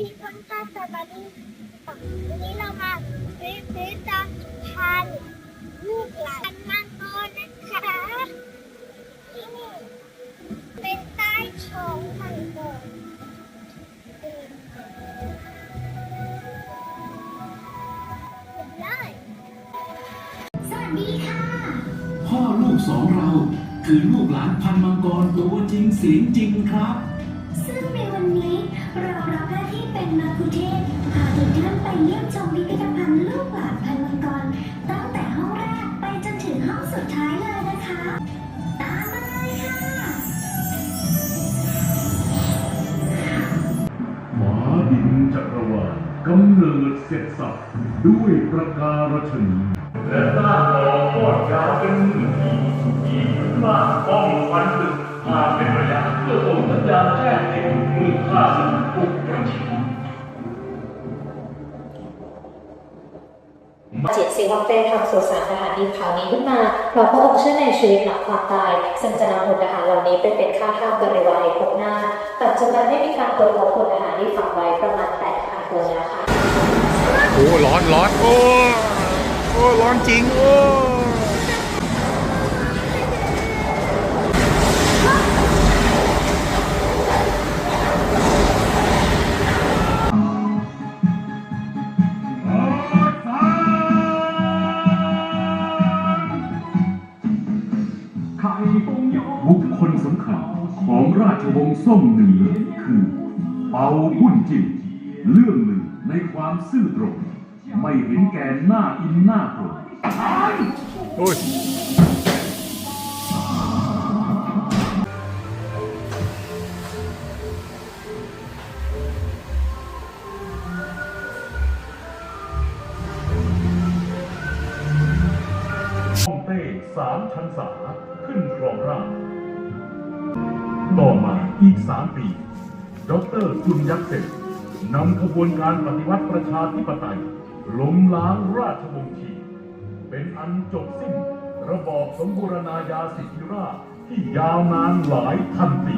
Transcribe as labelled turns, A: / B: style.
A: ที่ต้นตาลสตรอเบอรี่วันนี้เรามาซื้อซื้อจะทานลูกหลานมังกรนะคะที่นี่เป็นใต้ท้องมังกรเลย
B: สวัสดีค่ะ
C: พ่อลูกสองเรา คือลูกหลานพันมังกรตัวจริงเสียงจริงครับ
B: ซึ่งในวันนี้เรา คุเทศพาทุกท่านไปเยี่ยมชมพิพิธภัณฑ์ลูกหลานพันมังกร ตั้งแต่ห้องแรกไปจนถึงห้องสุดท้ายเลยนะคะ ตามมาเลยค่ะ
D: หมาดินจักรวาลกำเนิดเสร็จสับด้วยประการฉนีและหน้าต่อทอดยาวเป็นหมื่นปีอีกมากป้องฟันตึกมาเป็นระยะเพื่อส่งสัญญาณแจ้งเตือนมือฆ่าศึก
E: จิตศิวัเต้ทำสุสานทหารดีข่าวนี้ขึ้นมาเพราะพระองค์เชื่อในชีวิตหลังความตาย ซึ่งจะนำพลทหารเหล่านี้ไปเป็นข้าทาสบริวารในภพหน้า ปัจจุบันได้มีการตรวจพบพลทหารที่ฝังไว้ประมาณ8,000คนแล้วค่ะ
F: โอ้ร้อนร้อนโอ้โอ้ร้อนจริงโอ้
D: ราชวงศ์ส้มเหนือคือ เปาบุญจินเรื่องหนึ่งในความซื่อตรง ไม่เห็นแก่หน้าอินหน้าโกรธ
F: โอ้ย
D: ฮ่องเต้สามชันษาขึ้นครองราชย์ ต่อมาอีกสามปี ดรจุนยักษ์เซนนำขบวนการปฏิวัติประชาธิปไตย ล้มล้างราชวงศ์ชี เป็นอันจบสิ้น ระบอบสมบูรณาญาสิทธิราชย์ที่ยาวนานหลายพันปี